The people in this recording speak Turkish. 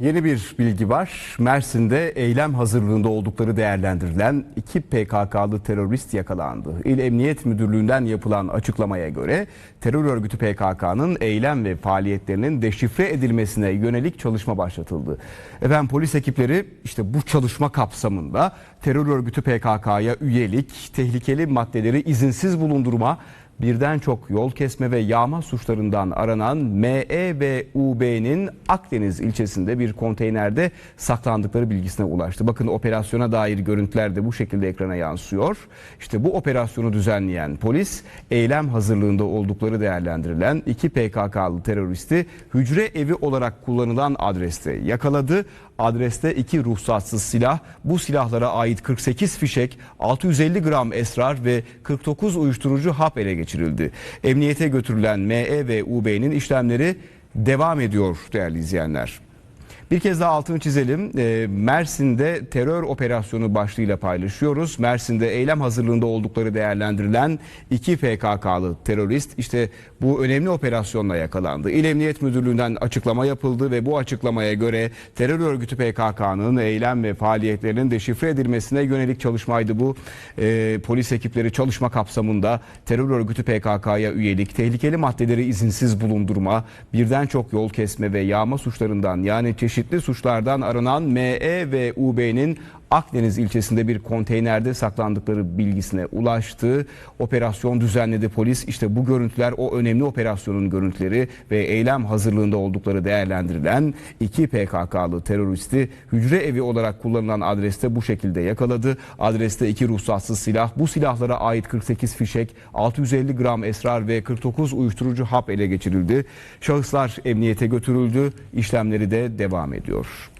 Yeni bir bilgi var. Mersin'de eylem hazırlığında oldukları değerlendirilen iki PKK'lı terörist yakalandı. İl Emniyet Müdürlüğü'nden yapılan açıklamaya göre terör örgütü PKK'nın eylem ve faaliyetlerinin deşifre edilmesine yönelik çalışma başlatıldı. Efendim polis ekipleri işte bu çalışma kapsamında terör örgütü PKK'ya üyelik, tehlikeli maddeleri izinsiz bulundurma, birden çok yol kesme ve yağma suçlarından aranan ME ve UB'nin Akdeniz ilçesinde bir konteynerde saklandıkları bilgisine ulaştı. Bakın operasyona dair görüntüler de bu şekilde ekrana yansıyor. İşte bu operasyonu düzenleyen polis eylem hazırlığında oldukları değerlendirilen iki PKK'lı teröristi hücre evi olarak kullanılan adreste yakaladı. Adreste iki ruhsatsız silah, bu silahlara ait 48 fişek, 650 gram esrar ve 49 uyuşturucu hap ele geçirildi. Emniyete götürülen ME ve UB'nin işlemleri devam ediyor değerli izleyenler. Bir kez daha altını çizelim. Ee, Mersin'de terör operasyonu başlığıyla paylaşıyoruz. Mersin'de eylem hazırlığında oldukları değerlendirilen iki PKK'lı terörist işte bu önemli operasyonla yakalandı. İl Emniyet Müdürlüğü'nden açıklama yapıldı ve bu açıklamaya göre terör örgütü PKK'nın eylem ve faaliyetlerinin deşifre edilmesine yönelik çalışmaydı bu. Ee, polis ekipleri çalışma kapsamında terör örgütü PKK'ya üyelik, tehlikeli maddeleri izinsiz bulundurma, birden çok yol kesme ve yağma suçlarından yani çeşitli suçlardan aranan ME ve UB'nin Akdeniz ilçesinde bir konteynerde saklandıkları bilgisine ulaştı. Operasyon düzenledi polis. İşte bu görüntüler o önemli operasyonun görüntüleri ve eylem hazırlığında oldukları değerlendirilen iki PKK'lı teröristi hücre evi olarak kullanılan adreste bu şekilde yakaladı. Adreste iki ruhsatsız silah, bu silahlara ait 48 fişek, 650 gram esrar ve 49 uyuşturucu hap ele geçirildi. Şahıslar emniyete götürüldü. İşlemleri de devam ediyor.